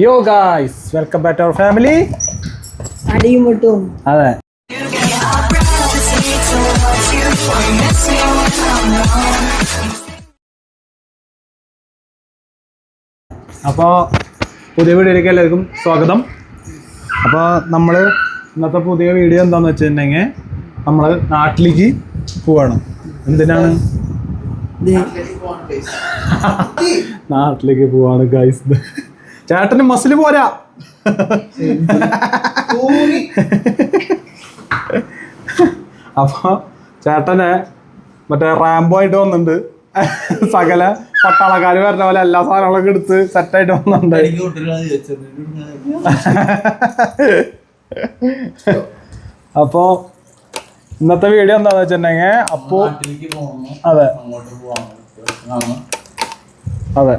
Yo guys welcome back to our family അടിയും അതെ. അപ്പോൾ പുതിയ വീഡിയോയിലേക്ക് എല്ലാവർക്കും സ്വാഗതം. അപ്പോൾ നമ്മൾ ഇന്നത്തെ പുതിയ വീഡിയോ എന്താണെന്ന് വെച്ചിട്ടുണ്ടെങ്കിൽ നമ്മൾ നാട്ടിലേക്ക് പോവാണ്. എന്തിനാണ്? നാട്ടിലേക്ക് പോവാണ് ഗൈസ് ചേട്ടന് മസിൽ പോരാ. അപ്പൊ ചേട്ടനെ മറ്റേ റാംബോ ആയിട്ട് വന്നിട്ടുണ്ട്. സകല പട്ടാളക്കാര് വരുന്ന പോലെ എല്ലാ സാധനങ്ങളൊക്കെ എടുത്ത് സെറ്റായിട്ട് വന്നിട്ടുണ്ട്. അപ്പോ ഇന്നത്തെ വീഡിയോ എന്താന്ന് വെച്ചിട്ടുണ്ടെങ്കിൽ അപ്പോ അതെ. അതെ.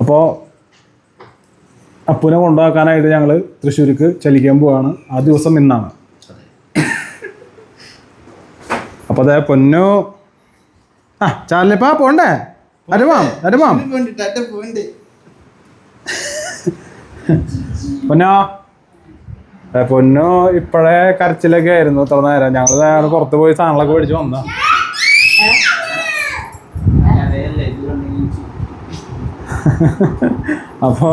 അപ്പോ അപ്പുനെ കൊണ്ടാക്കാനായിട്ട് ഞങ്ങൾ തൃശ്ശൂർക്ക് ചലിക്കാൻ പോവാണ്. ആ ദിവസം ഇന്നാണ്. അപ്പൊ അതെ പൊന്നു. ആ ചാലിപ്പാ പോണ്ടേ? അരുമാം അരുമാം പൊന്നോ. പൊന്നു ഇപ്പോഴേ കരച്ചിലൊക്കെ ആയിരുന്നു. ഇത്ര നേരം ഞങ്ങൾ പുറത്ത് പോയി സാധനങ്ങളൊക്കെ മേടിച്ച് വന്ന അപ്പോ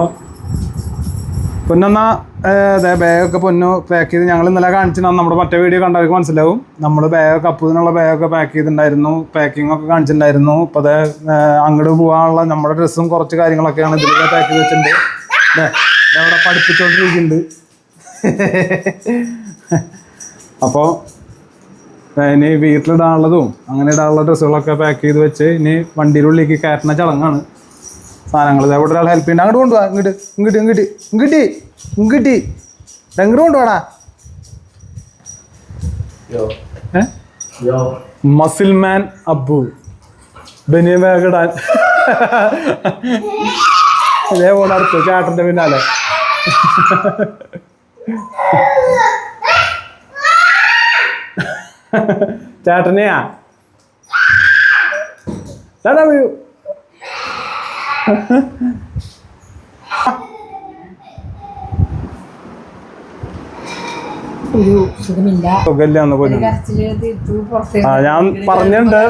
പൊന്നെന്നാ അതെ ബാഗൊക്കെ പൊന്നു പാക്ക് ചെയ്ത് ഞങ്ങൾ ഇന്നലെ കാണിച്ചു നമ്മുടെ മറ്റേ വീഡിയോ കണ്ടവർക്ക് മനസ്സിലാവും. നമ്മൾ ബാഗൊക്കെ അപ്പൂതിനുള്ള ബാഗൊക്കെ പാക്ക് ചെയ്തിട്ടുണ്ടായിരുന്നു. പാക്കിംഗ് ഒക്കെ കാണിച്ചിട്ടുണ്ടായിരുന്നു. ഇപ്പോൾ അത് അങ്ങോട്ട് പോകാനുള്ള നമ്മുടെ ഡ്രസ്സും കുറച്ച് കാര്യങ്ങളൊക്കെയാണ് ഇതിലൊക്കെ പാക്ക് ചെയ്ത് വെച്ചിട്ടുണ്ട്. ദേ അവിടെ പഠിപ്പിച്ചുകൊണ്ടിരിക്കുന്നുണ്ട് അപ്പോൾ ഇനി വീട്ടിലിടാനുള്ളതും അങ്ങനെ ഇടാനുള്ള ഡ്രസ്സുകളൊക്കെ പാക്ക് ചെയ്ത് വെച്ച് ഇനി വണ്ടിയുടെ ഉള്ളിലേക്ക് കയറ്റുന്ന ചടങ്ങാണ്. സാധനങ്ങൾ. ഇവിടെ ഒരാൾ ഹെൽപ്പ് ചെയ്യുന്നുണ്ട്. അങ്ങോട്ട് കൊണ്ടുപോവാ ഇങ്ങോട്ട്. ഇങ്ങോട്ട് ഇങ്ങോട്ട്. ഇങ്ങോട്ട്. ഇങ്ങോട്ട്. എങ്ങോട്ട് കൊണ്ടുപോടാ മസിൽ മാൻ അബു ബനിയ ബാഗ് ഇടാൻ ഇതേപോലെ അടുത്ത് ചേട്ടന്റെ പിന്നാലെ. ചേട്ടനെയാ? ചേട്ടാ വീഴു ഒരു സുഖമില്ല സുഖമില്ല എന്ന് ഒരു പോലും കരച്ചിൽ തീർത്തു പുറത്തേക്ക് ആ, ഞാൻ പറഞ്ഞിട്ടുണ്ട്.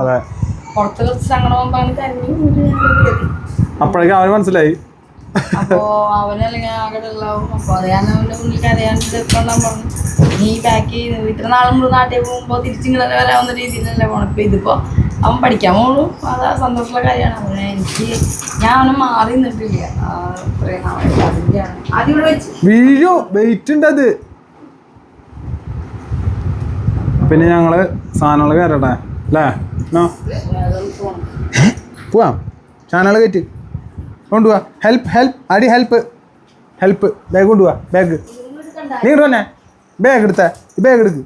അതെ. അപ്പോഴേക്കും അവന് മനസ്സിലായി. അപ്പോ അവനല്ലെങ്കിൽ ആകെ അപ്പൊ പറഞ്ഞു. നീ പാക്ക് ചെയ്ത് ഇത്ര നാളും നാട്ടിൽ പോകുമ്പോ തിരിച്ചിങ്ങനെ വരാവുന്ന രീതിയിലല്ലേ പോണം ഇപ്പൊ ഇതിപ്പോ അവൻ പഠിക്കാൻ അത് അതാ സന്തോഷമുള്ള കാര്യമാണ്. അവനെ എനിക്ക് ഞാൻ അവനെ മാറി നിന്നിട്ടില്ല. വീഴു? വെയിറ്റ് ഉണ്ട് അത്. പിന്നെ ഞങ്ങൾ സാധനങ്ങൾ കയറട്ടെ. അല്ലേ? പോവാം. ചാനൽ കയറ്റി. കൊണ്ടുപോവാ ഹെൽപ്പ് ഹെൽപ്പ് അടി ഹെൽപ്പ് ഹെൽപ്പ് ബാഗ് കൊണ്ടുപോവാ ബാഗ് നീ ഇങ്ങോട്ട് തന്നെ ബാഗ് എടുത്ത. ബാഗ് എടുക്ക്.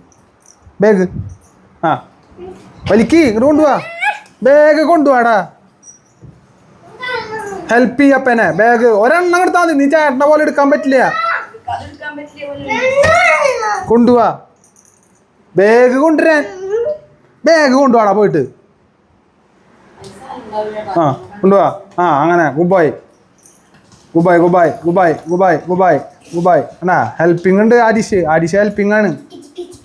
ബാഗ് ആ. വലിക്ക് ഇങ്ങോട്ട് കൊണ്ടുപോവാ ബാഗ് കൊണ്ടുപോടാ ഹെൽപ്പ് ചെയ്യപ്പനെ ബാഗ് ഒരെണ്ണം എടുത്താൽ മതി. നീ ചേട്ടനെ പോലെ എടുക്കാൻ പറ്റില്ല. കൊണ്ടുപോവാ ബാഗ് കൊണ്ടുവരാൻ. ബാഗ് കൊണ്ടുപോടാ പോയിട്ട്. ആ കൊണ്ടുപോവാ ആ അങ്ങനെ. ഗുബായ് ഗുബായ് ഗുബായ് ഗുബായ് ഗുബായ് ഗുബായ് ഗുബായ് എന്നാ ഹെൽപ്പിംഗ് ഉണ്ട് ആരിഷ് ആരിഷ് ഹെൽപ്പിംഗ് ആണ്.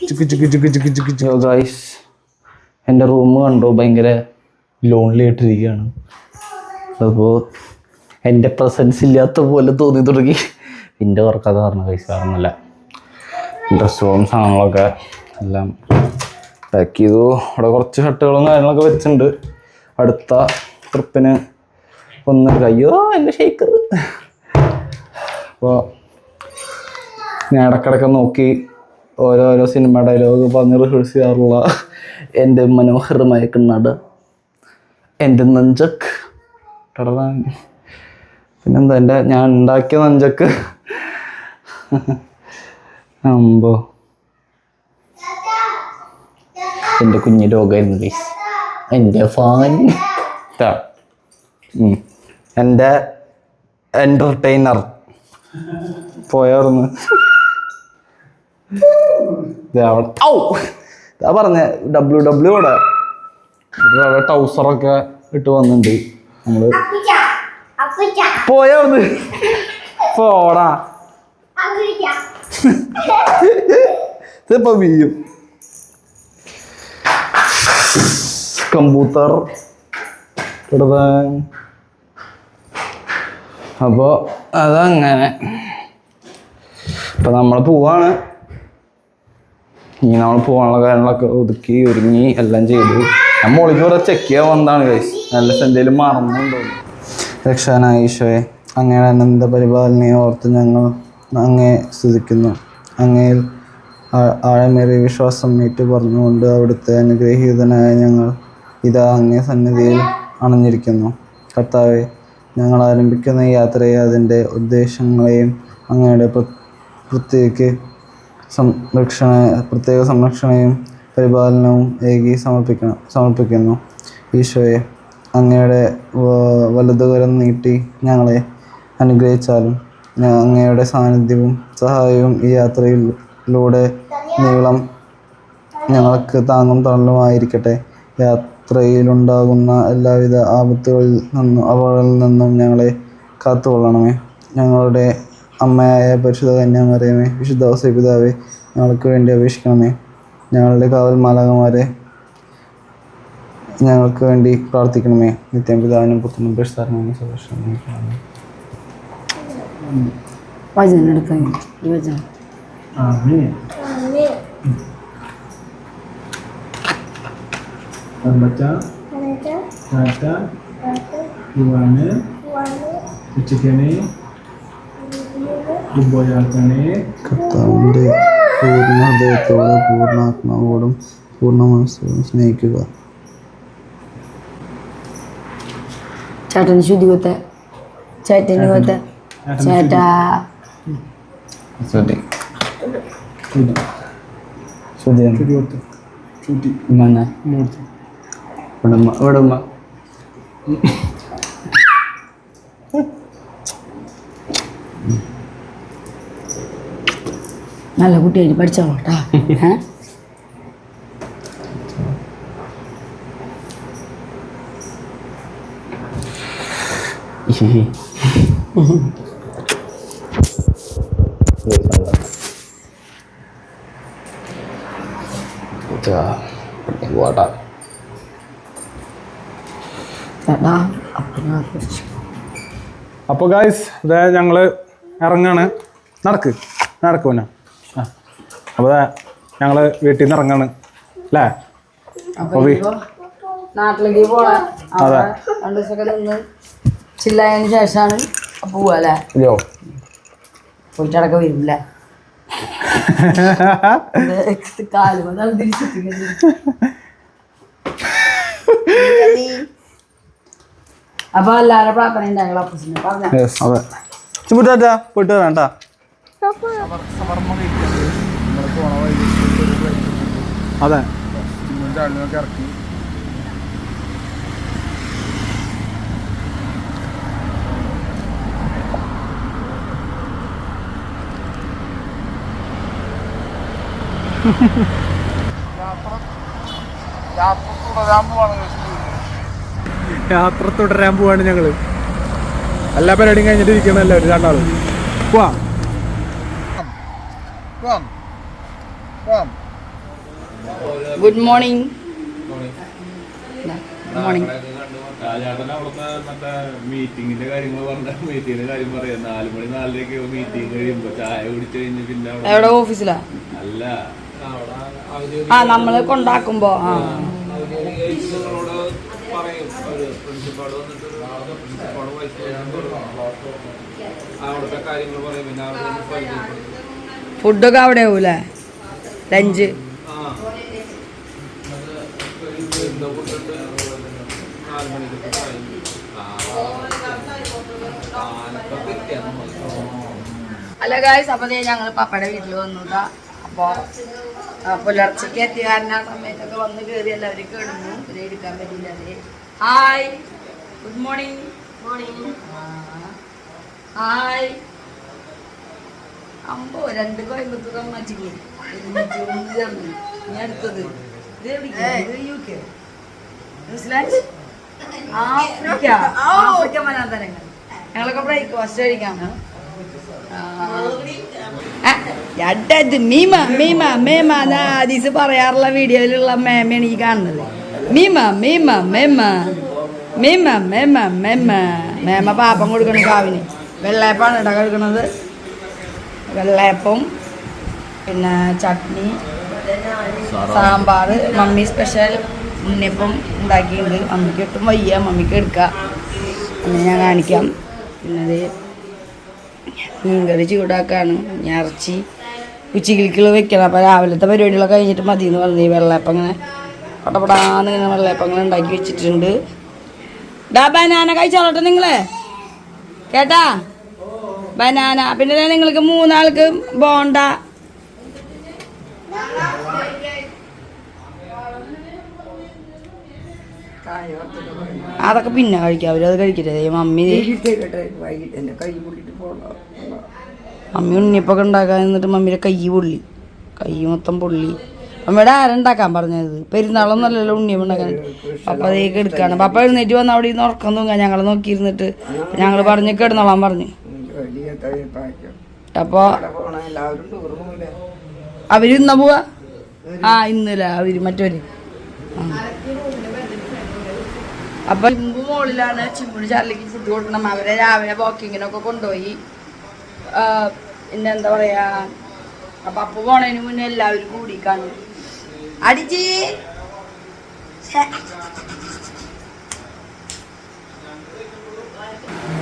ചുക്ക് ചുക്ക് ചുക്ക് ചുക്ക് ചുക്ക് ചുക്ക് ഗൈസ് എന്റെ റൂം കണ്ടു ഭയങ്കര ലോൺലി ആയിട്ടിരിക്കുകയാണ്. അപ്പോൾ എന്റെ പ്രസൻസ് ഇല്ലാത്ത പോലെ തോന്നി തുടങ്ങി. എന്റെ വർക്കത് പൈസ ഗൈസ് കാരണമല്ല ഡ്രസ്സുകളും സാധനങ്ങളൊക്കെ എല്ലാം പാക്ക് ചെയ്തു. അവിടെ കുറച്ച് ഷർട്ടുകളും കാര്യങ്ങളൊക്കെ വെച്ചിട്ടുണ്ട്. അടുത്ത ട്രിപ്പിന് ഒന്ന് കയ്യോ എന്റെ ഷേക്കർ അപ്പോൾ ഞാൻ ഇടക്കിടക്ക് നോക്കി ഓരോരോ സിനിമ ഡയലോഗ് പറഞ്ഞ് റിഹേഴ്സ് ചെയ്യാറുള്ള എന്റെ മനോഹരമായ കണ്ണട എന്റെ നഞ്ചക്ക്. ടടടാ. പിന്നെന്താ എന്റെ ഞാൻ ഉണ്ടാക്കിയ നഞ്ചക്ക്? അമ്പോ. എന്റെ കുഞ്ഞ് രോഗമായിരുന്നു പ്ലീസ് എന്റെ ഫാൻ. എന്റെ എന്റർടൈനർ പോയാർന്ന് ഔ! ഇതാ പറഞ്ഞ ഡബ്ല്യു ഡബ്ല്യു ഇവിടെ ഇവിടെ ടൗസറൊക്കെ ഇട്ട് വന്നിട്ടുണ്ട് നമ്മൾ പോയാ വന്ന് പോടാ. ഇതിപ്പോ വീയും. കമ്പൂത്തർ. അപ്പോൾ അതങ്ങനെ. ഇപ്പം നമ്മൾ പോവാണ്. ഇനി നമ്മൾ പോകാനുള്ള കാര്യങ്ങളൊക്കെ ഒതുക്കി ഒരുങ്ങി എല്ലാം ചെയ്തു. നമ്മൾ മോളിക്ക് കുറെ ചെക്ക് ചെയ്യാൻ വന്നതാണ് കൈസ് നല്ല എന്തെങ്കിലും മറന്നുണ്ടോ? രക്ഷാനായ ഈശോയെ അങ്ങയുടെ അനന്ത പരിപാലനയെ ഓർത്ത് ഞങ്ങൾ അങ്ങേ സ്തുതിക്കുന്നു. അങ്ങയിൽ ആഴമേറിയ വിശ്വാസം ഏറ്റു പറഞ്ഞുകൊണ്ട് അവിടുത്തെ അനുഗ്രഹീതനായ ഞങ്ങൾ ഇതാ അങ്ങേ സന്നിധിയിൽ അണഞ്ഞിരിക്കുന്നു. കർത്താവെ ഞങ്ങൾ ആരംഭിക്കുന്ന യാത്രയെ അതിന്റെ ഉദ്ദേശങ്ങളെയും അങ്ങയുടെ പ്ര- പ്രത്യേക സംരക്ഷണ പ്രത്യേക സംരക്ഷണയും പരിപാലനവും ഏകി സമർപ്പിക്കണം സമർപ്പിക്കുന്നു. ഈശോയെ അങ്ങയുടെ വലതുകരം നീട്ടി ഞങ്ങളെ അനുഗ്രഹിച്ചാലും അങ്ങയുടെ സാന്നിധ്യവും സഹായവും ഈ യാത്രയിലൂടെ നീളം ഞങ്ങൾക്ക് താങ്ങും തണലുമായിരിക്കട്ടെ. യാത്രയിലുണ്ടാകുന്ന എല്ലാവിധ ആപത്തുകളിൽ നിന്നും അപകടങ്ങളിൽ നിന്നും ഞങ്ങളെ കാത്തുകൊള്ളണമേ. ഞങ്ങളുടെ അമ്മയായ പരിശുദ്ധ കന്യാമറിയമേ വിശുദ്ധ ഔസപിതാവേ ഞങ്ങൾക്ക് വേണ്ടി അപേക്ഷിക്കണമേ. ഞങ്ങളുടെ കാവൽ മാലകമാരെ ഞങ്ങൾക്ക് വേണ്ടി പ്രാർത്ഥിക്കണമേ. നിത്യം പിതാവിനും പുത്രനും പരിശുദ്ധാത്മാവിനും സന്തോഷം വചനം ഈ വചനം. ഉച്ചക്കനെ ഉബോയാക്കനെ കർത്താവിന്റെ പൂർണ ഹൃദയത്തോടെ പൂർണാത്മാവോടും പൂർണ മനസ്സോടും സ്നേഹിക്കുക. ചേട്ടന് ശുദ്ധി കൊത്ത ചേട്ടന് കൊത്ത ചേട്ടാ. ശുദ്ധി. ശുദ്ധി. ഇമ്മ ഉമ്മ ഉമ്മ നല്ല കുട്ടി പഠിച്ചോളൂ കേട്ടാ ഏ? പോട്ടാ ചേട്ടാ അപ്പം അപ്പോൾ ഗായ്സ് ഇതേ ഞങ്ങൾ ഇറങ്ങാണ്. നടക്ക് നടക്ക് പോന്നെ ആ അപ്പോൾ ഞങ്ങൾ വീട്ടിൽ നിന്ന് ഇറങ്ങാണ്. അല്ലേ? അപ്പൊ ഇനിയിപ്പോ നാട്ടിലേക്ക് പോണേ അവിടെ രണ്ടു ദിവസമൊക്കെ നിന്ന് ചില്ലായതിനു ശേഷമാണ് പോവാ അല്ലേ? അയ്യോ പോയിട്ട് അടക്കം വരില്ല? കാലും തിരിച്ചിട്ട് അപ്പൊ എല്ലാരും പ്രാർത്ഥന അപ്പസിന് പറഞ്ഞ? അതെ. അതെ. യാത്ര തുടരാൻ പോവാണ് ഞങ്ങൾ. എല്ലാ പരിപാടിയും കഴിഞ്ഞിട്ട് ഇരിക്കണല്ലോ ഒരു രണ്ടാളും? പോവാ. ഗുഡ് മോർണിംഗ് ഗുഡ് മോർണിംഗ് കാര്യങ്ങൾ പറഞ്ഞ മീറ്റിങ്ങിന്റെ കാര്യം പറയാം. നാല് മണി മീറ്റിംഗ് കഴിയുമ്പോ ചായ കുടിച്ചു കഴിഞ്ഞ് പിന്നെ അവിടെ എവിടെ ഓഫീസിലാ? അല്ല. ആ നമ്മൾ കൊണ്ടാക്കുമ്പോ ആ. ഫുഡൊക്കെ അവിടെ ആവൂലേ? ലഞ്ച് അല്ല ഗായ്സ് അപ്പൊ ദേ ഞങ്ങൾ പപ്പയുടെ വീട്ടിൽ വന്നതാ അപ്പൊ ആ, പുലർച്ചയ്ക്ക് എത്തിയ കാരണം ആ സമയത്തൊക്കെ വന്ന് കയറി എല്ലാവരും കിടന്നു. ഇത് എടുക്കാൻ പറ്റില്ല അതെ hi good morning morning hi അമ്പോ രണ്ട് കോയമ്പത്തൂർ അമ്മച്ചിക്ക്. ഞാൻ അടുത്തത്. ഇത് U K. New Zealand? Africa. Africa മനാന്തരങ്ങൾ ഞങ്ങളൊക്കെ ബ്രേക്ക്ഫാസ്റ്റ് കഴിക്കാണ് അട്ടത് മീമ മീമ മേമ ആദീസ് പറയാറുള്ള വീഡിയോയിലുള്ള മേമയാണ് ഈ കാണുന്നത്. മീമ മീമ മേമ മീമ മേമ മേമ. മേമ പാപ്പം കൊടുക്കണം കാവിന്. വെള്ളയപ്പാണ് ഇട കൊടുക്കണത്. വെള്ളയപ്പം പിന്നെ ചട്നി സാമ്പാർ മമ്മി സ്പെഷ്യൽ ഉണ്ണിയപ്പം ഉണ്ടാക്കിയിട്ടുണ്ട്. മമ്മിക്ക് ഒട്ടും വയ്യ മമ്മിക്ക് എടുക്കാം. അങ്ങനെ ഞാൻ കാണിക്കാം. പിന്നെ മീൻകറി ചൂടാക്കാണ് ഇനി ഇറച്ചി ഉച്ചക്കിലേക്കുള്ള വെക്കണം. അപ്പോൾ രാവിലത്തെ പരിപാടികളൊക്കെ കഴിഞ്ഞിട്ട് മതി എന്ന് പറഞ്ഞു ഈ പടപടാന്ന് ഇങ്ങനെ വെള്ളയപ്പം ഉണ്ടാക്കി വെച്ചിട്ടുണ്ട്. ഡാ ബനാന കഴിച്ചോളട്ടെ നിങ്ങൾ. കേട്ടാ? ബനാന. പിന്നെ നിങ്ങൾക്ക് മൂന്നാൾക്ക് ബോണ്ട. അതൊക്കെ പിന്നെ കഴിക്കാം. അവരത് കഴിക്കട്ടെ. മമ്മി വൈകിട്ട് കൈ ദേ മമ്മി ഉണ്ണിയപ്പൊക്കെ ഉണ്ടാക്കാൻ എന്നിട്ട് മമ്മിയുടെ കൈ പൊള്ളി. കൈ മൊത്തം പൊള്ളി. അമ്മയുടെ ആരുണ്ടാക്കാൻ പറഞ്ഞത്? പെരുന്നാളൊന്നല്ലല്ലോ ഉണ്ണിയപ്പം ഉണ്ടാക്കാൻ. പപ്പ അതേക്ക് എടുക്കാണ് പപ്പ എഴുന്നേറ്റ് വന്ന അവിടെ ഇരുന്ന് ഉറക്കം തൂങ്ങാൻ ഞങ്ങൾ നോക്കിയിരുന്നിട്ട് ഞങ്ങൾ പറഞ്ഞ് കിടന്നോളാൻ പറഞ്ഞു. അപ്പൊ അവർ ഇന്ന പോവാ? ആ ഇന്നല്ല അവർ മറ്റവര്. ആ. അപ്പൊ ചിമ്പു മോളിലാണ് ചിമ്പുടി ചാർലിക്ക് ഫുഡ് കൊടുക്കണം. അവരെ രാവിലെ വാക്കിങ്ങിനൊക്കെ കൊണ്ടുപോയി. പിന്നെന്താ പിന്നെ എന്താ പറയാ അപ്പൊ അപ്പൊ പോണതിന് മുന്നേ എല്ലാവരും കൂടി കാണും. അടിച്ചി.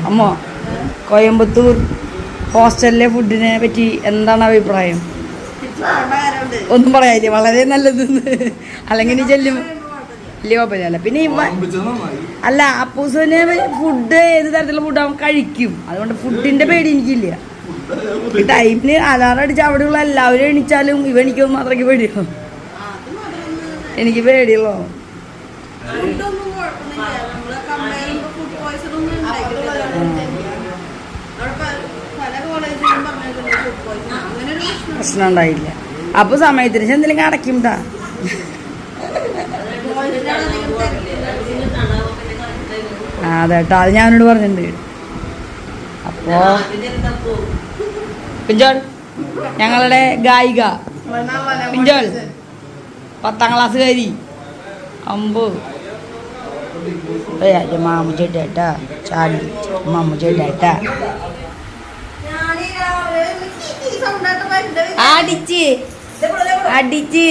അമ്മോ കോയമ്പത്തൂർ ഹോസ്റ്റലിലെ ഫുഡിനെ പറ്റി എന്താണ് അഭിപ്രായം? ഒന്നും പറയാനില്ല? വളരെ നല്ലത് അല്ലെങ്കിൽ ചെല്ലും വലിയ കുഴപ്പമില്ല പിന്നെ ഇവ അല്ല അപ്പൂസന് ഫുഡ് ഏത് തരത്തിലുള്ള ഫുഡ് അവൻ കഴിക്കും. അതുകൊണ്ട് ഫുഡിന്റെ പേടി എനിക്കില്ല. ടൈമിന് അലാറം അടിച്ച അവിടെയുള്ള എല്ലാവരും എണീച്ചാലും ഇവ എനിക്കൊന്നും മാത്രമേ പേടിയോ എനിക്ക് പേടിയുള്ളോ. പ്രശ്നം ഉണ്ടായില്ല അപ്പൊ സമയത്തിന് എന്തെങ്കിലും അടയ്ക്കും ട്ടാ. അതെ കേട്ടോ. അത് ഞാനോട് പറഞ്ഞിട്ടുണ്ട്. അപ്പോ പിഞ്ചോൾ. ഞങ്ങളുടെ ഗായിക. പിഞ്ചോൾ. പത്താം ക്ലാസ്സുകാരി അമ്പോ. ഏ മാമു ചെട്ടാ ചാടി. മാമുച്ചേട്ടാ ചെട്ടാ അടിച്ച്. അടിച്ച്.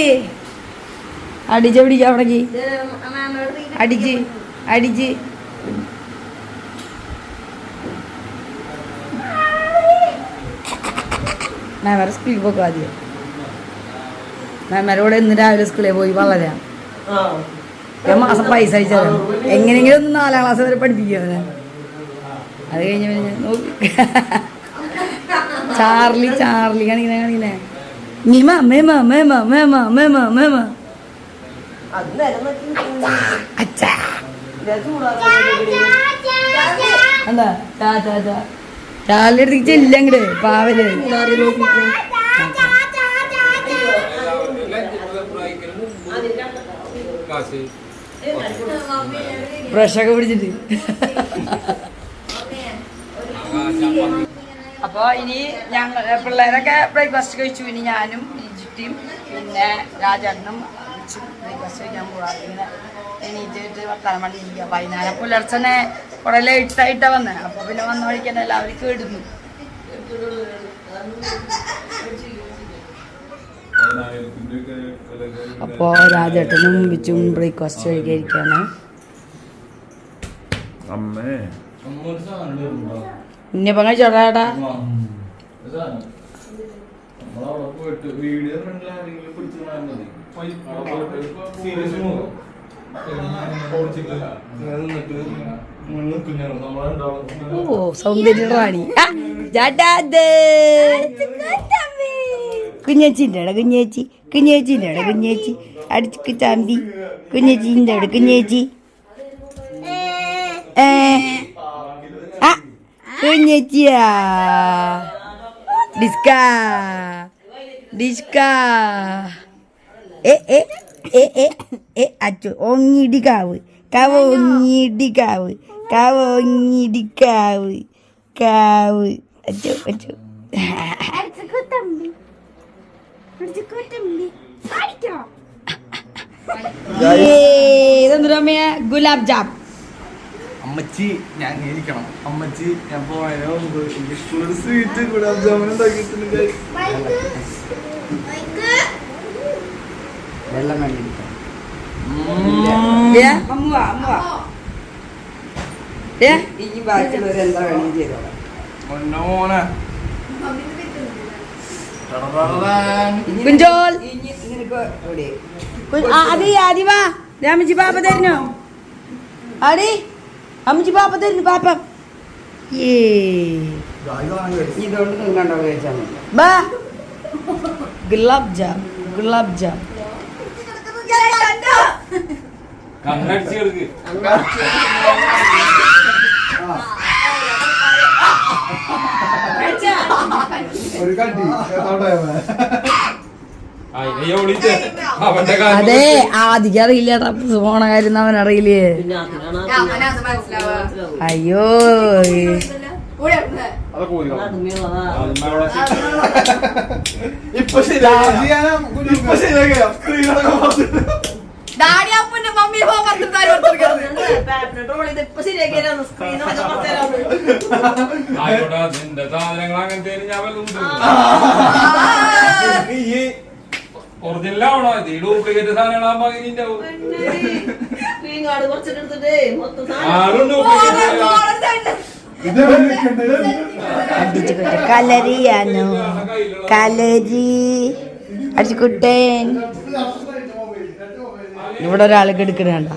അടിച്ച് പിടിക്കാം അവിടേക്ക് അടിച്ച് അടിച്ച്. മാമര സ്കൂളിൽ പോക്കും ആദ്യം. മാമരോടെ ഇന്ന് രാവിലെ സ്കൂളിൽ പോയി വളരാം. ഞാൻ മാസം പൈസ അയച്ചാലും എങ്ങനെയെങ്കിലും ഒന്ന് നാലാം ക്ലാസ് വരെ പഠിപ്പിക്കുക അത് കഴിഞ്ഞ് പിന്നെ നോക്കി. ചാർലി ചാർലി കാണിക്കണേ കാണിക്കണേ. മീമ മേമ മേമ മേമ മേമ മേമ. എന്താ? ചെല്ല അങ്ങട് പാവൽ ബ്രഷൊക്കെ പിടിച്ചിട്ട്. അപ്പോൾ ഇനി ഞങ്ങൾ പിള്ളേരൊക്കെ ബ്രേക്ക്ഫാസ്റ്റ് കഴിച്ചു. ഇനി ഞാനും ഈജിപ്റ്റിയും പിന്നെ രാജേട്ടനും ബ്രേക്ക്ഫാസ്റ്റ് പോവാ. ഇങ്ങനെ എണീറ്റിട്ട് വർത്താനം പണിയിരിക്കുക വൈകുന്നേരം പുലർച്ചെ കുറെ ലേറ്റായിട്ടാണ് വന്നത് അപ്പോൾ പിന്നെ വന്ന വഴിക്ക് തന്നെ എല്ലാവരും കേടുന്നു. അപ്പോൾ രാജേട്ടനും വിച്ചും ബ്രേക്ക്ഫാസ്റ്റ് കഴിക്കാണ് അമ്മേ. ഉണ്ണിയപ്പം കഴിച്ചോടാ നമ്മളവിടെ പോയിട്ട് വീഡിയോ ഫ്രണ്ടിലാണെങ്കിലും പിടിച്ചു ഓ സൗന്ദര്യ റാണി. കുഞ്ഞേച്ചിന്റെ അവിടെ കുഞ്ഞേച്ചി. കുഞ്ഞേച്ചിന്റെ അവിടെ കുഞ്ഞേച്ചി. അടിച്ചു ചാമ്പി. കുഞ്ഞേച്ചിന്റെ അവിടെ കുഞ്ഞേച്ചി. ഏ. ആ കുഞ്ഞേച്ചിയാ. ഡിസ്ക. ഡിസ്ക. ഏ എ എ ഏ ഏ അച്ചു ഒങ്ങിടി കാവ് കാവ് ഒങ്ങിടി കാവ്. ഒങ്ങിടിക്കാവ് ഒങ്ങിടി കാവ് അച്ചോ അച്ചോ ഗുലാബ് ജാം. അമ്മച്ചി ഞാൻ ഇരിക്കണം അമ്മച്ചി ഞാൻ മുമ്പ് എനിക്ക് സ്വീറ്റ് ഗുലാബ് ജാമുൻ ഉണ്ടാക്കിയിട്ടുണ്ട്. വെള്ളം അമ്മ ഈ ബാക്കിയുള്ളവർ എന്താ വേണമെങ്കിൽ ചെയ്തോളാം കുഞ്ചോൽ. ആദി ആദി വാ ദേ അമ്മച്ചി പാപ്പ തരുന്നു. ആടി അമ്മച്ചി പാപ്പ തരുന്നു പാപ്പ. ഏ. ഇതുകൊണ്ട് നിങ്ങണ്ടോ കഴിച്ചാൽ മതി. ബാ. ഗുലാബ് ജാം ഗുലാബ് ജാം. കണ്ണടിച്ച് കിടക്ക് ഒരു അതെ ആദ്യം അറിയില്ല പോണ കാര്യം അവൻ അറിയില്ലേ അയ്യോ അത് പോയി അതിന്റെ അവിടെ ഇപ്പൊ പറഞ്ഞിട്ട് ആയിക്കോട്ടെ നിന്റെ സാധനങ്ങൾ അങ്ങനത്തെ ഞാൻ ഒറിജിനലാവണോ ഇത് ഡ്യൂപ്ലിക്കേറ്റ് സാധനങ്ങളാകുമ്പോ അങ്ങനെ ആരും കലരിയാനോ കലരി. അടിച്ചുകുട്ടൻ ഇവിടെ ഒരാൾ കെടുക്കണണ്ട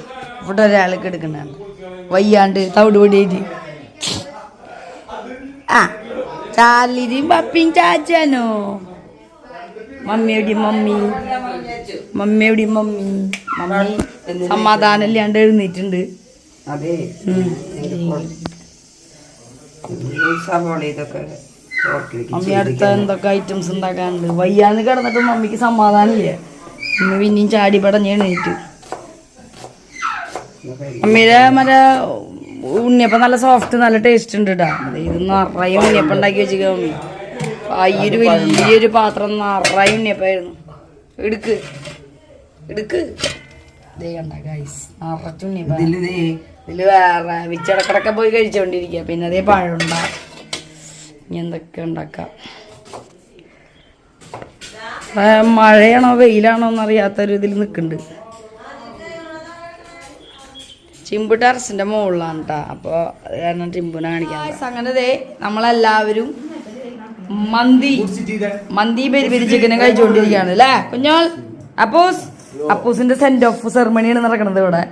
ഇവിടെ ഒരാൾ കെടുക്കണണ്ട വയ്യാണ്ട് തവിട് പൊടിയിട്ട് ആ ചാർലിയും പപ്പിയും ചാച്ചാനോ? മമ്മിയുടെ മമ്മി? മമ്മിയുടെ മമ്മി? മമ്മി സമാധാനം ഇല്ലാണ്ട് എഴുന്നേറ്റുണ്ട് അതെ. സവാള ഇതൊക്കെ മമ്മി അടുത്ത എന്തൊക്കെ ഐറ്റംസ് ഉണ്ടാക്കാനുണ്ട്? വയ്യാന്ന് കിടന്നിട്ട് മമ്മിക്ക് സമാധാനമില്ല. ഇന്ന് പിന്നെയും ചാടി പടഞ്ഞ് എണീറ്റു. മമ്മിയുടെ മറ്റേ ഉണ്ണിയപ്പം നല്ല സോഫ്റ്റ് നല്ല ടേസ്റ്റ് ഉണ്ട് കേട്ടാ ഇത് നിറയെ ഉണ്ണിയപ്പം ഉണ്ടാക്കി വെച്ചിരിക്കുക മമ്മി. അയ്യൊരു വലിയൊരു പാത്രം നിറയെ ഉണ്ണിയപ്പായിരുന്നു. എടുക്ക്. എടുക്ക്. ദേ നിറച്ച് ഇതിൽ വേറെ വിച്ചടക്കടക്കെ പോയി കഴിച്ചോണ്ടിരിക്കുക പിന്നെ അതേ പഴമുണ്ട. ഇനി എന്തൊക്കെ ഉണ്ടാക്കാം? മഴയാണോ വെയിലാണോ എന്നറിയാത്തൊരു ഇതിൽ നിൽക്കുന്നുണ്ട് ചിമ്പു ടെറസിന്റെ മുകളിലാണ് കേട്ടോ അപ്പോൾ കാരണം ചിമ്പുനെ കാണിക്കാൻ അങ്ങനെ ദേ നമ്മളെല്ലാവരും മന്തി മന്തി പെരി പെരി ചിക്കനും കഴിച്ചുകൊണ്ടിരിക്കുകയാണ് അല്ലേ കുഞ്ഞോൾ അപ്പൂസ്. അപ്പൂസിന്റെ സെന്റ് ഓഫ് സെറമണിയാണ് നടക്കുന്നത് ഇവിടെ.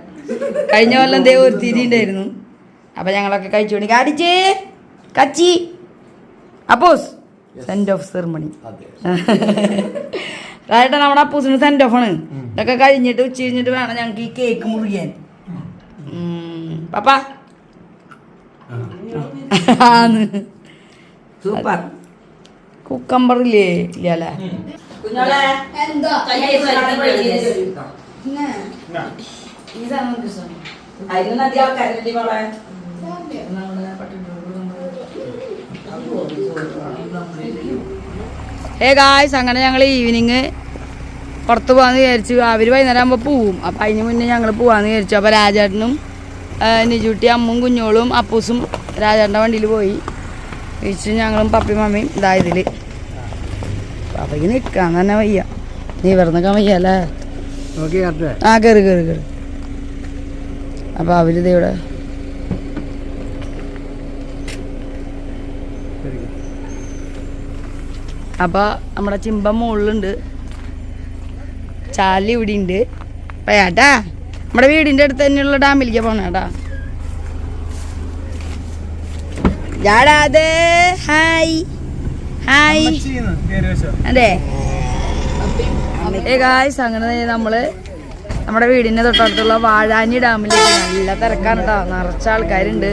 കഴിഞ്ഞ കൊല്ലം ദേ ഒരു തിരി ഉണ്ടായിരുന്നു അപ്പൊ ഞങ്ങളൊക്കെ കഴിച്ചുകൊണ്ട് കാടിച്ചേ കച്ചി. അപ്പൂസ്. സെന്റ് ഓഫ് സെറമണി അതായത് നമ്മുടെ അപ്പൂസിന് സെന്റ് ഓഫ് ആണ്. ഇതൊക്കെ കഴിഞ്ഞിട്ട് ഉച്ച കഴിഞ്ഞിട്ട് വേണം ഞങ്ങൾക്ക് ഈ കേക്ക് മുറിയാൻ. പപ്പാ. സൂപ്പർ. കുക്കമ്പർ ഇല്ലേ? ഇല്ല അല്ലേ ഏ ഗായ്സ് അങ്ങനെ ഞങ്ങൾ ഈവനിങ് പുറത്ത് പോകാമെന്ന് വിചാരിച്ചു. അവർ വൈകുന്നേരം ആകുമ്പോൾ പോവും. അപ്പം അതിന് മുന്നേ ഞങ്ങൾ പോവാന്ന് വിചാരിച്ചു. അപ്പോൾ രാജേട്ടനും നിജുട്ടി അമ്മും കുഞ്ഞോളും അപ്പൂസും രാജേട്ടന്റെ വണ്ടിയിൽ പോയി. വിളിച്ചു ഞങ്ങളും പപ്പി മമ്മിയും ഇതായതിൽ അപ്പം പപ്പയ്ക്ക് നിൽക്കാൻ തന്നെ വയ്യ. നീ ഇവിടെ നിൽക്കാൻ വയ്യ അല്ലേ? ആ കയറി കയറി കയറി അപ്പോൾ അവരിതയുടെ അപ്പോൾ നമ്മുടെ ചിമ്പം മുകളിലുണ്ട് ചാലി ഇവിടെ ഉണ്ട് അപ്പം ഏട്ടാ നമ്മുടെ വീടിന്റെ അടുത്ത് തന്നെയുള്ള ഡാമിലേക്ക് പോണേട്ടാ ജാടാതെ ഹായ്. ഹായ്. അതെ. ഏ ഗായ്സ് അങ്ങനെ നമ്മൾ നമ്മുടെ വീടിന്റെ തൊട്ടടുത്തുള്ള വാഴാനി ഡാമിലേക്ക് നല്ല തിരക്കാണ് കേട്ടോ നിറച്ച ആൾക്കാരുണ്ട്.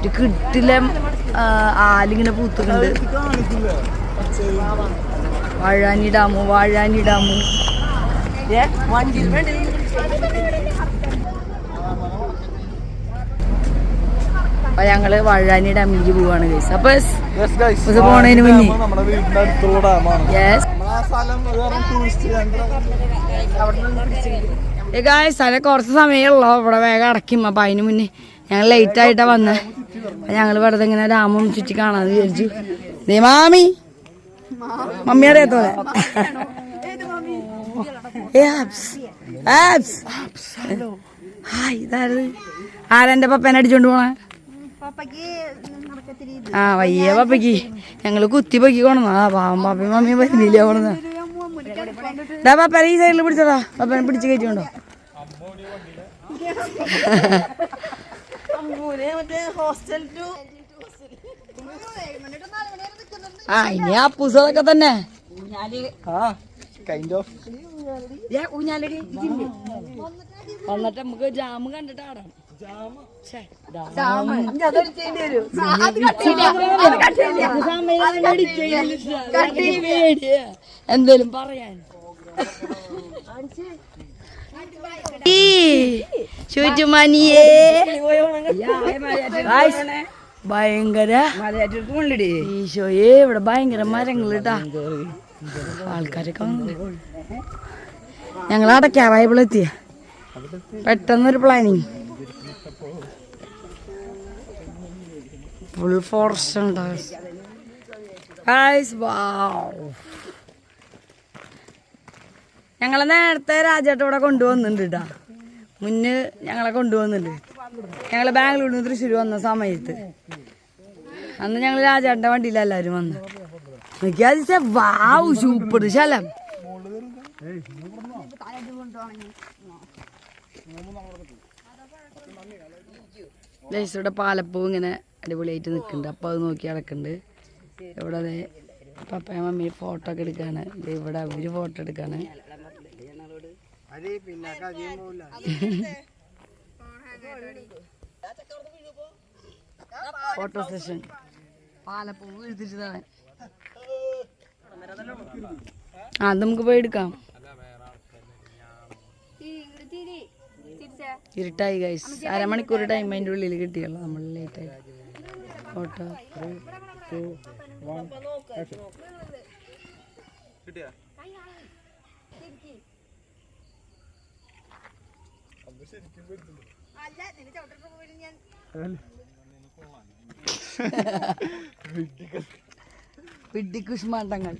ഒരു കിട്ടിലെ ആലിങ്ങനെ പൂത്തുന്നുണ്ട്. വാഴാനി ഡാമു വാഴാനി ഡാമു. അപ്പൊ ഞങ്ങൾ വഴാനി ഡാമിലേക്ക് പോവാണ് ഗൈസ് അപ്പൊ പോണതിന് മുന്നേ. നമ്മുടെ വീടിന്റെ അടുത്തുള്ള ഡാമാണ്. യെസ് ആ സ്ഥലം കുറച്ച് സമയമുള്ളൂ. ഇവിടെ വേഗം അടയ്ക്കും. അപ്പൊ അതിന് മുന്നേ ഞങ്ങൾ ലേറ്റ് ആയിട്ടാ വന്നേ. അപ്പൊ ഞങ്ങൾ വെറുതെ ഇങ്ങനെ രാമം ചുറ്റി കാണാന്ന് വിചാരിച്ചു. ദേ മാമി. മമ്മി. ഹായ് ഇതാരത് ആരെന്റെ പപ്പേനെ അടിച്ചോണ്ട് പോണേ? ആ വയ്യ പപ്പയ്ക്ക്. ഞങ്ങൾ കുത്തി പൊക്കി കൊണു ആ പാവം പാപ്പയും മമ്മിയും വരുന്നില്ല കൊണു ഡാ പപ്പ ഈ സൈഡിൽ പിടിച്ചോടാ പപ്പനെ പിടിച്ച് കയറ്റിണ്ടോ ആ ഇനി ആ പുസ്തകമൊക്കെ തന്നെ? വന്നിട്ട് നമുക്ക് ജാമ് കണ്ടിട്ട് ആടാം. എന്തേലും പറയാൻ. ചുറ്റുമണിയേ. ഭയങ്കര ഈശോയെ ഇവിടെ ഭയങ്കര മരങ്ങളിട്ടാ ആൾക്കാരൊക്കെ ഞങ്ങൾ അടയ്ക്കാറായപ്പോഴെത്തിയ പെട്ടെന്നൊരു പ്ലാനിങ് ഫുൾ ഫോറസ്റ്റ് ഉണ്ട് ഗായ്സ്, വൗ. ഞങ്ങളെ നേരത്തെ രാജേട്ട ഇവിടെ കൊണ്ടുവന്നിട്ടുണ്ട് കേട്ടാ ഞങ്ങളെ കൊണ്ടുവന്നിട്ടുണ്ട്. ഞങ്ങൾ ബാംഗ്ലൂരിൽ നിന്ന് തൃശ്ശൂർ വന്ന സമയത്ത്. അന്ന് ഞങ്ങൾ രാജേട്ടന്റെ വണ്ടിയിൽ എല്ലാവരും വന്ന്. Wow super ശലം. ദേശയുടെ പാലപ്പൂ ഇങ്ങനെ അടിപൊളിയായിട്ട് നിൽക്കുന്നുണ്ട്. അപ്പോൾ അത് നോക്കി നടക്കുന്നുണ്ട്. ഇവിടെ അതെ പപ്പ മമ്മി ഫോട്ടോ ഒക്കെ എടുക്കാണ്. ഇവിടെ അവർ ഫോട്ടോ എടുക്കാണ്. ഫോട്ടോ സെഷൻ പാലപ്പൂ എഴുതിച്ചതാണ് ആ നമുക്ക് പോയി എടുക്കാം. ഇരുട്ടായി ഗൈസ് അരമണിക്കൂർ ടൈം അതിന്റെ ഉള്ളിൽ കിട്ടിയല്ലോ നമ്മൾ ലേറ്റ് ആയി. ഫോട്ടോ പാതി കുഷ്മാണ്ടങ്ങൾ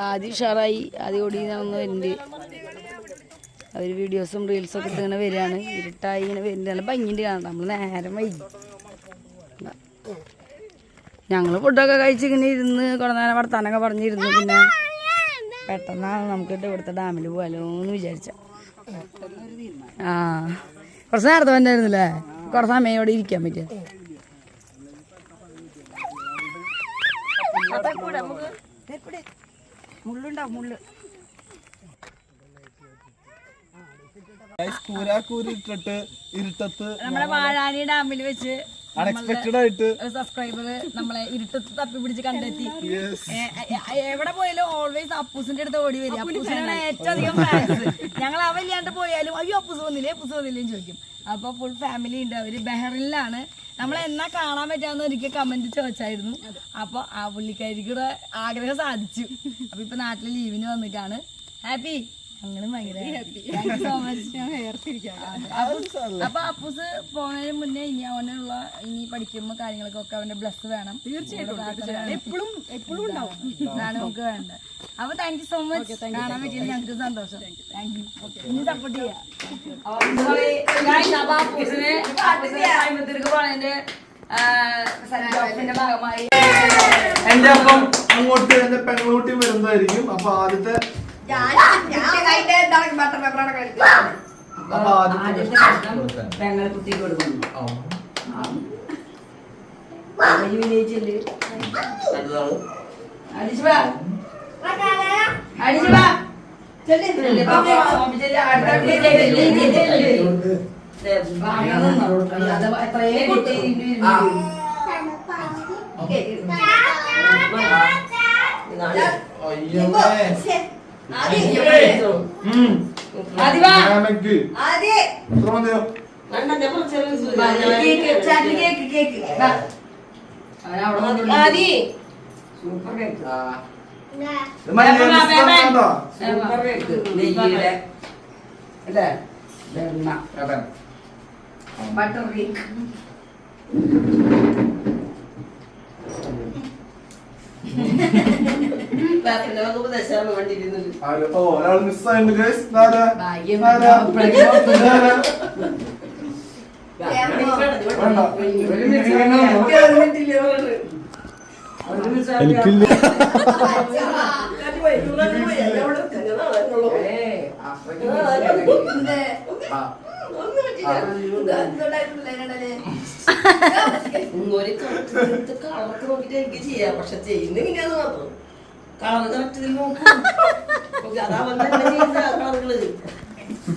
ആദ്യം ഉഷാറായി ആദ്യം ഓടി നടന്നു വരുന്നുണ്ട് അവർ വീഡിയോസും റീൽസും ഒക്കെ ഇട്ട് ഇങ്ങനെ വരികയാണ്. ഇരുട്ടായി ഇങ്ങനെ വരുന്നുണ്ട് നല്ല ഭംഗിന്റെ കാണാം നമ്മൾ നേരം വൈകി. ഞങ്ങൾ ഫുഡൊക്കെ കഴിച്ച് ഇങ്ങനെ ഇരുന്ന് കുറേ നേരം വർത്താനൊക്കെ പറഞ്ഞിരുന്നു. പിന്നെ പെട്ടെന്നാണ് നമുക്ക് ഇവിടുത്തെ ഡാമിൽ പോകാലോ എന്ന് വിചാരിച്ച. ആ. കുറച്ച് നേരത്തെ വന്നായിരുന്നില്ലേ? കുറച്ച് സമയം ഇവിടെ ഇരിക്കാൻ പറ്റിയ. മുള്ളുണ്ടാവും മുള്ളു. കൂരാ കൂരി ഇട്ടിട്ട് ഇരുട്ടത്ത് നമ്മളെ വാഴാനി ഡാമിൽ വെച്ച് അൺഎക്സ്പെക്ടഡ് ആയിട്ട്. സബ്സ്ക്രൈബർ നമ്മളെ ഇരുട്ടത്ത് തപ്പി പിടിച്ച് കണ്ടെത്തി. എവിടെ പോയാലും ഓൾവേസ് അപ്പൂസിന്റെ അടുത്ത് ഓടി വരും അപ്പൂസിനാണ് ഏറ്റവും അധികം ഫാൻസ് ഞങ്ങൾ അവല്ലാണ്ട് പോയാലും അയ്യോ അപ്പൂസ് വന്നില്ലേ? അപ്പൂസ് വന്നില്ലേ? ചോദിക്കും. അപ്പൊ ഫുൾ ഫാമിലി ഉണ്ട്. അവർ ബഹറിനിലാണ്. നമ്മളെ എന്നാ കാണാൻ പറ്റാന്ന് ഒരിക്കൽ കമന്റ് ചോദിച്ചായിരുന്നു. അപ്പൊ ആ പുള്ളിക്കാരിക്കൂടെ ആഗ്രഹം സാധിച്ചു. അപ്പൊ ഇപ്പൊ നാട്ടിൽ ലീവിന് വന്നിട്ടാണ്. ഹാപ്പി ഞങ്ങളും ഭയങ്കര സോ മച്ച് അപ്പൊ അപ്പൂസ് പോകുന്നതിന് മുന്നേ ഇനി അവനുള്ള ഇനി പഠിക്കുമ്പോ കാര്യങ്ങൾക്കൊക്കെ അവന്റെ ബ്ലസ് വേണം. തീർച്ചയായിട്ടും എപ്പോഴും എപ്പോഴും ഉണ്ടാവും. അതാണ് നമുക്ക് വേണ്ടത്. അപ്പൊ താങ്ക് യു സോ മച്ച് കാണാൻ പറ്റിയത് ഞങ്ങൾക്ക് സന്തോഷം. താങ്ക് യു ഇനി സപ്പോർട്ട് ചെയ്യാം. ഭാഗമായി. എന്റെ അപ്പം അങ്ങോട്ട് എന്റെ പെങ്ങളൂട്ടി വരുന്നതായിരിക്കും. അപ്പൊ ആദ്യത്തെ ഞങ്ങൾ കുത്തിക്ക് കൊടുക്കുന്നു എത്രയേ കിട്ടി ഇരുന്നു. Super cake. മഞ്ഞ കേട്ടോ സൂപ്പർ കേക്ക്. ചേട്ടൻ ബട്ടർ കേക്ക് ആര്? ഓ ഒരാൾ മിസ്സായിട്ടുണ്ട് ഗൈസ്? ഇതാരാ? വേണ്ട. എനിക്കില്ല. ഒരു കണക്ക് നോക്കിട്ട് എനിക്ക് ചെയ്യാം. പക്ഷെ ചെയ്യുന്ന ഇങ്ങനെയാന്ന് മാത്രം. കളർ കറക്റ്റ് നോക്കും. അതാ ചെയ്യുന്ന കളറുകൾ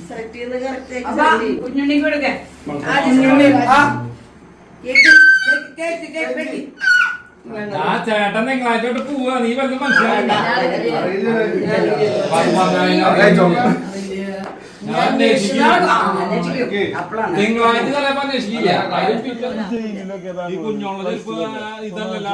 സെലക്ട് ചെയ്യുന്ന കറക്റ്റ് അപ്പൊ കുഞ്ഞുണ്ണി കൊടുക്ക. ആ ചേട്ടൻ നിങ്ങളായിട്ടോട്ട് പോവാ. നീ വല്ല മനസ്സിലായില്ല തിങ്കളാഴ്ച ചിലപ്പോ അന്വേഷിക്കില്ല. ഇപ്പൊ ഇതല്ലല്ലോ